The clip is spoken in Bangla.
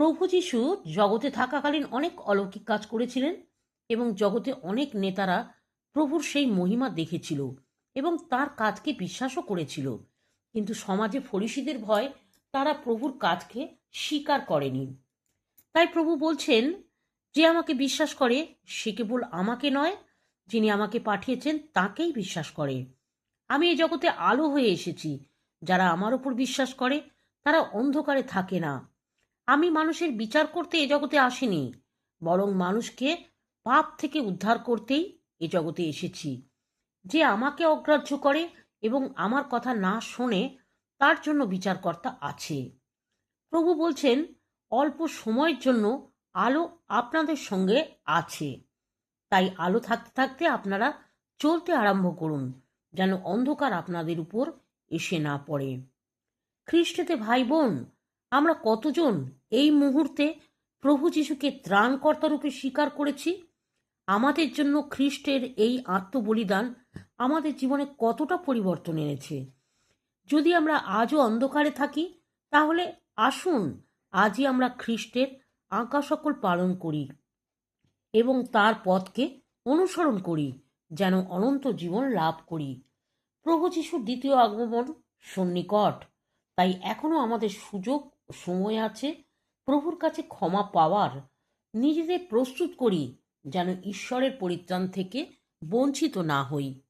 প্রভু যিশু জগতে থাকাকালীন অনেক অলৌকিক কাজ করেছিলেন এবং জগতে অনেক নেতারা প্রভুর সেই মহিমা দেখেছিল এবং তার কাজকে বিশ্বাসও করেছিল। কিন্তু সমাজে ফরিসিদের ভয়, তারা প্রভুর কাজকে স্বীকার করেনি। তাই প্রভু বলছেন, যে আমাকে বিশ্বাস করে, সে কেবল আমাকে নয়, যিনি আমাকে পাঠিয়েছেন, তাকেই বিশ্বাস করে। আমি এই জগতে আলো হয়ে এসেছি। যারা আমার ওপর বিশ্বাস করে, তারা অন্ধকারে থাকে না। আমি মানুষের বিচার করতে এ জগতে আসিনি, বরং মানুষকে পাপ থেকে উদ্ধার করতেই এ জগতে এসেছি। যে আমাকে অগ্রাহ্য করে এবং আমার কথা না শোনে, তার জন্য বিচারকর্তা আছে। প্রভু বলছেন, অল্প সময়ের জন্য আলো আপনাদের সঙ্গে আছে। তাই আলো থাকতে থাকতে আপনারা চলতে আরম্ভ করুন, যেন অন্ধকার আপনাদের উপর এসে না পড়ে। খ্রিস্টেতে ভাই বোন আমরা কতজন এই মুহূর্তে প্রভু যিশুকে ত্রাণকর্তা রূপে স্বীকার করেছি? আমাদের জন্য খ্রিস্টের এই আত্মবলিদান আমাদের জীবনে কতটা পরিবর্তন এনেছে? যদি আমরা আজও অন্ধকারে থাকি, তাহলে আসুন আজই আমরা খ্রিস্টের আঁকা সকল পালন করি এবং তার পথকে অনুসরণ করি, যেন অনন্ত জীবন লাভ করি। প্রভু যিশুর দ্বিতীয় আগমন সন্নিকট, তাই এখনও আমাদের সুযোগ সময় আছে, প্রভুর কাছে ক্ষমা পাওয়ার, নিজেদের প্রস্তুত করি, যেন ঈশ্বরের পরিত্রাণ থেকে বঞ্চিত না হই।